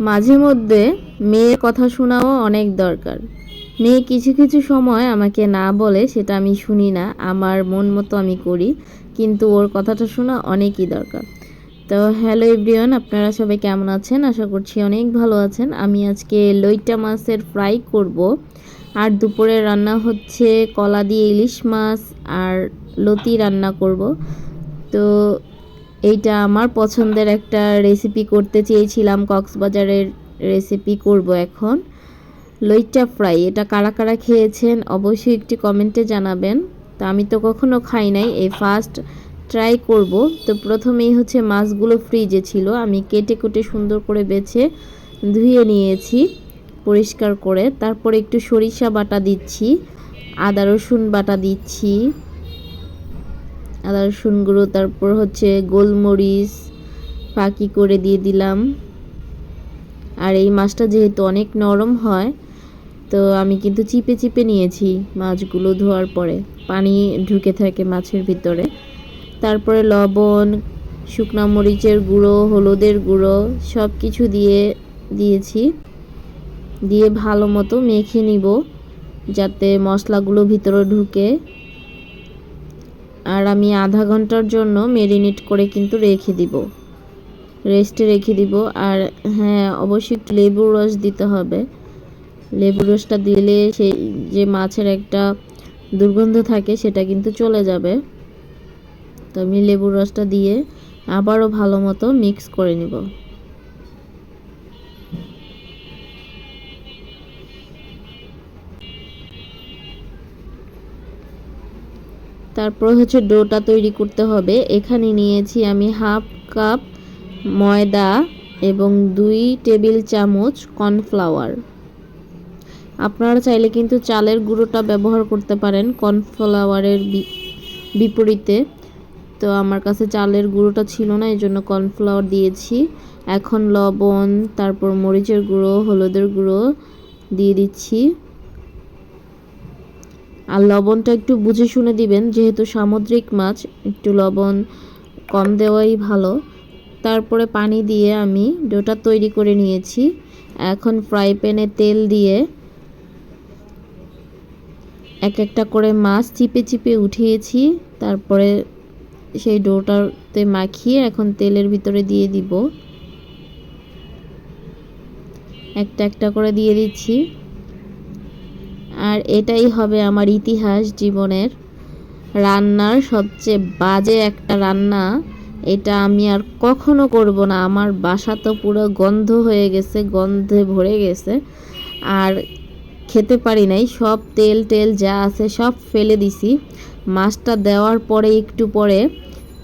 মাঝে মধ্যে মেয়ের কথা শোনাও অনেক দরকার। মেয়ে কিছু কিছু সময় আমাকে না বলে সেটা আমি শুনি না, আমার মন মতো আমি করি, কিন্তু ওর কথাটা শোনা অনেকই দরকার। তো হ্যালো এভরিওয়ান, আপনারা সবাই কেমন আছেন? আশা করছি অনেক ভালো আছেন। আমি আজকে লইটা মাছের ফ্রাই করব। আর দুপুরে রান্না হচ্ছে কলা দিয়ে ইলিশ মাছ আর লতি রান্না করব। তো এইটা আমার পছন্দের একটা রেসিপি করতে চেয়েছিলাম, কক্সবাজারের রেসিপি করব এখন। লইটা ফ্রাই, এটা কারা কারা খেয়েছেন অবশ্যই একটি কমেন্টে জানাবেন। তো আমি তো কখনো খাই নাই, এই ফার্স্ট ট্রাই করব। তো প্রথমেই হচ্ছে মাছগুলো ফ্রিজে ছিল, আমি কেটে কুটে সুন্দর করে বেছে ধুয়ে নিয়েছি পরিষ্কার করে। তারপর একটু সরিষা বাটা দিচ্ছি, আদা রসুন বাটা দিচ্ছি আদা রসুন গুঁড়ো তারপর হচ্ছে গোলমরিচ ফাঁকি করে দিয়ে দিলাম। আর এই মাছটা যেহেতু অনেক নরম হয়, তো আমি কিন্তু চিপে চিপে নিয়েছি মাছগুলো ধোয়ার পরে। পানি ঢুকে থাকে মাছের ভিতরে। তারপরে লবণ, শুকনা মরিচের গুঁড়ো, হলুদের গুঁড়ো সব কিছু দিয়ে দিয়েছি। দিয়ে ভালো মতো মেখে নিব, যাতে মশলাগুলো ভিতরে ঢুকে। আর আমি আধা ঘণ্টার জন্য মেরিনেট করে কিন্তু রেখে দিব। রেস্টে রেখে দিব। আর হ্যাঁ অবশ্যই লেবুর রস দিতে হবে। লেবুর রসটা দিলে সেই যে মাছের একটা দুর্গন্ধ থাকে, সেটা কিন্তু চলে যাবে। তো আমি লেবুর রসটা দিয়ে আবারও ভালো মতো মিক্স করে নিব। তারপর হচ্ছে ডোটা তৈরি করতে হবে। এখানে নিয়েছি আমি হাফ কাপ ময়দা এবং দুই টেবিল চামচ কর্নফ্লাওয়ার। আপনারা চাইলে কিন্তু চালের গুঁড়োটা ব্যবহার করতে পারেন কর্নফ্লাওয়ারের বিপরীতে। তো আমার কাছে চালের গুঁড়োটা ছিল না এই জন্য কর্নফ্লাওয়ার দিয়েছি। এখন লবণ, তারপর মরিচের গুঁড়ো, হলুদের গুঁড়ো দিয়ে দিচ্ছি। আর লবণটা একটু বুঝে শুনে দিবেন, যেহেতু সামুদ্রিক মাছ, একটু লবণ কম দেওয়াই ভালো। তারপরে পানি দিয়ে আমি ডোটা তৈরি করে নিয়েছি। এখন ফ্রাই প্যানে তেল দিয়ে এক একটা করে মাছ চিপে চিপে উঠিয়েছি। তারপরে সেই ডোটাতে মাখিয়ে এখন তেলের ভিতরে দিয়ে দিব। একটা একটা করে দিয়ে দিচ্ছি। আর এটাই হবে আমার ইতিহাস জীবনের রান্নার সবচেয়ে বাজে একটা রান্না। এটা আমি আর কখনো করব না। আমার বাসা তো পুরো গন্ধ হয়ে গেছে, গন্ধে ভরে গেছে। আর খেতে পারি নাই। সব তেল টেল যা আছে সব ফেলে দিছি। মাছটা দেওয়ার পরে একটু পরে,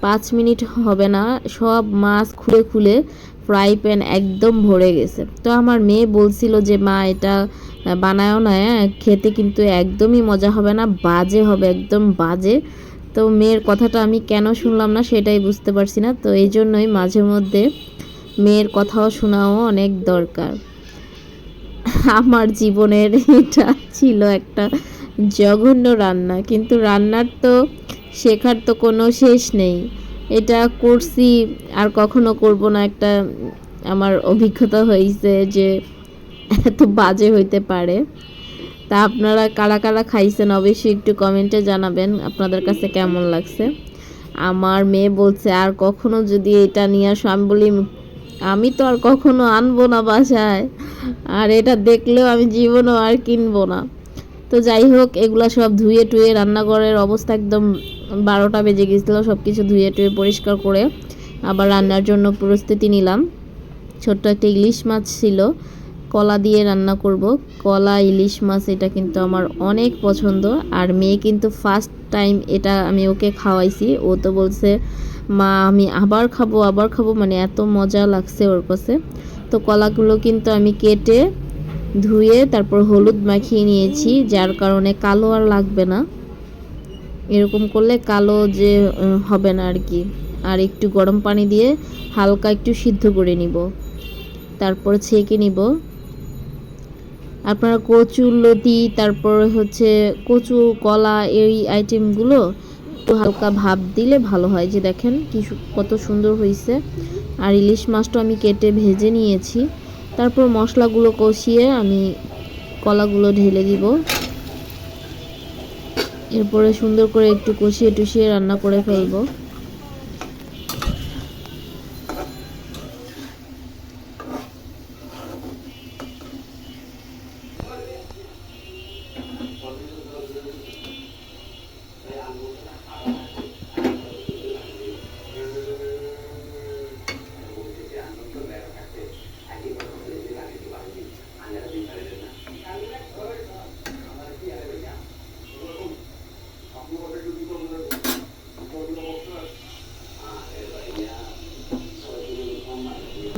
পাঁচ মিনিট হবে না, সব মাছ খুলে খুলে ফ্রাই প্যান একদম ভরে গেছে। তো আমার মেয়ে বলছিল যে, মা, এটা বানায়ও না খেতে কিন্তু একদমই মজা হবে না, বাজে হবে, একদম বাজে। তো মেয়ের কথাটা আমি কেন শুনলাম না সেটাই বুঝতে পারছি না। তো এই জন্যই মাঝে মধ্যে মেয়ের কথাও শোনাও অনেক দরকার। আমার জীবনের এটা ছিল একটা জঘন্য রান্না, কিন্তু রান্নার তো শেখার তো কোনো শেষ নেই। এটা করছি আর কখনো করব না, একটা আমার অভিজ্ঞতা হয়েছে যে এত বাজে হইতে পারে। তা আপনারা কারা কারা খাইছেন অবশ্যই একটু কমেন্টে জানাবেন, আপনাদের কাছে কেমন লাগছে? আমার মেয়ে বলছে, আর কখনো যদি এটা নিয়ে আসো? আমি বলি, আমি তো আর কখনো আনব না বাসায়। আর এটা দেখলেও আমি জীবনও আর কিনবো না। তো যাই হোক, এগুলো সব ধুয়ে টুয়ে রান্নাঘরের অবস্থা একদম বারোটা বেজে গেছিল সব কিছু ধুয়ে টুয়ে পরিষ্কার করে আবার রান্নার জন্য প্রস্তুতি নিলাম। ছোট্ট একটা ইলিশ মাছ ছিল কলা দিয়ে রান্না করব। কলা, ইলিশ মাছ, এটা কিন্তু আমার অনেক পছন্দ। আর মেয়ে কিন্তু ফার্স্ট টাইম এটা আমি ওকে খাওয়াইছি। ও তো বলছে, মা, আমি আবার খাব আবার খাব। মানে এত মজা লাগছে ওর কাছে। তো কলাগুলো কিন্তু আমি কেটে ধুয়ে তারপর হলুদ মাখিয়ে নিয়েছি, যার কারণে কালো আর লাগবে না। এরকম করলে কালো যে হবে না আর কি। আর একটু গরম পানি দিয়ে হালকা একটু সিদ্ধ করে নিব। তারপর ছেঁকে নিব। আপনারা কচু, লতি, তারপর হচ্ছে কচু, কলা, এই আইটেমগুলো হালকা ভাব দিলে ভালো হয়। যে দেখেন কি কত সুন্দর হয়েছে আর ইলিশ মাছটা আমি কেটে ভেজে নিয়েছি। তারপর মশলাগুলো কষিয়ে আমি কলাগুলো ঢেলে দিব। এরপরে সুন্দর করে একটু কষিয়ে টুষিয়ে রান্না করে ফেলব।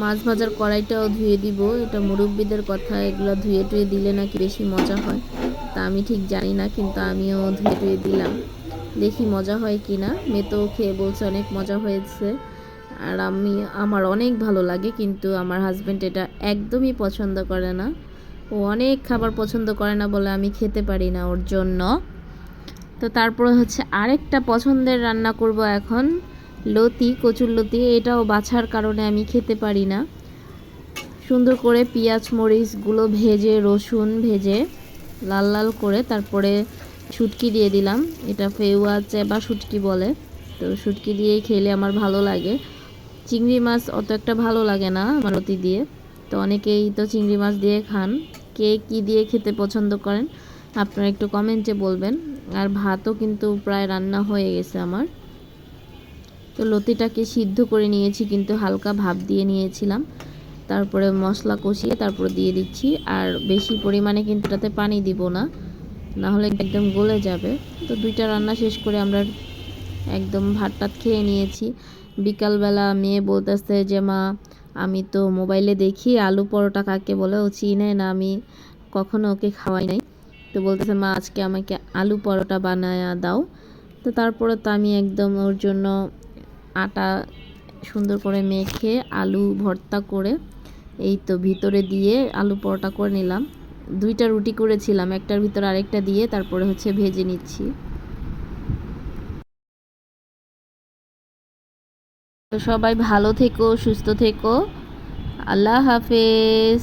মাছ ভাজার কড়াইটাও ধুয়ে দিব। এটা মুরব্বীদের কথা, এগুলো ধুয়ে টুয়ে দিলে নাকি বেশি মজা হয়। তা আমি ঠিক জানি না, কিন্তু আমিও ধুয়ে টুয়ে দিলাম। দেখি মজা হয় কি না। মেয়ে তো খেয়ে বলছে অনেক মজা হয়েছে। আর আমি, আমার অনেক ভালো লাগে, কিন্তু আমার হাজব্যান্ড এটা একদমই পছন্দ করে না। ও অনেক খাবার পছন্দ করে না বলে আমি খেতে পারি না ওর জন্য। তো তারপরে হচ্ছে আরেকটা পছন্দের রান্না করব এখন। লতি, কচুর লতি, এটাও বাছার কারণে আমি খেতে পারি না। সুন্দর করে পেঁয়াজ মরিচগুলো ভেজে, রসুন ভেজে লাল লাল করে তারপরে শুটকি দিয়ে দিলাম। এটা ফেউয়া চেবা শুটকি বলে। তো শুটকি দিয়েই খেলে আমার ভালো লাগে। চিংড়ি মাছ অত একটা ভালো লাগে না আমার লতি দিয়ে। তো অনেকেই তো চিংড়ি মাছ দিয়ে খান। কে কী দিয়ে খেতে পছন্দ করেন, আপনারা একটু কমেন্টে বলবেন। আর ভাতও কিন্তু প্রায় রান্না হয়ে গেছে আমার। তো লতিটাকে সিদ্ধ করে নিয়েছি, কিন্তু হালকা ভাপ দিয়ে নিয়েছিলাম। তারপরে মশলা কষিয়ে তারপরে দিয়ে দিচ্ছি, আর বেশি পরিমাণে কিন্তু তাতে পানি দিব না না হলে একদম গলে যাবে। তো দুইটা রান্না শেষ করে আমরা একদম ভাত টাত খেয়ে নিয়েছি। বিকালবেলা মেয়ে বলতে বলতেছে যে, মা, আমি তো মোবাইলে দেখি, আলু পরোটা কাকে বলে? ও চিনে না, আমি কখনো ওকে খাওয়াই নাই। তো বলতেছে, মা, আজকে আমাকে আলু পরোটা বানায় দাও। তো তারপরে তো আমি একদম ওর জন্য আটা সুন্দর করে মেখে আলু ভর্তা করে, এই তো ভিতরে দিয়ে আলু পরোটা করে নিলাম। দুইটা রুটি করেছিলাম, একটার ভিতরে আরেকটা দিয়ে তারপরে হচ্ছে ভেজে নিচ্ছি। তো সবাই ভালো থেকো, সুস্থ থেকো। আল্লাহ হাফেজ।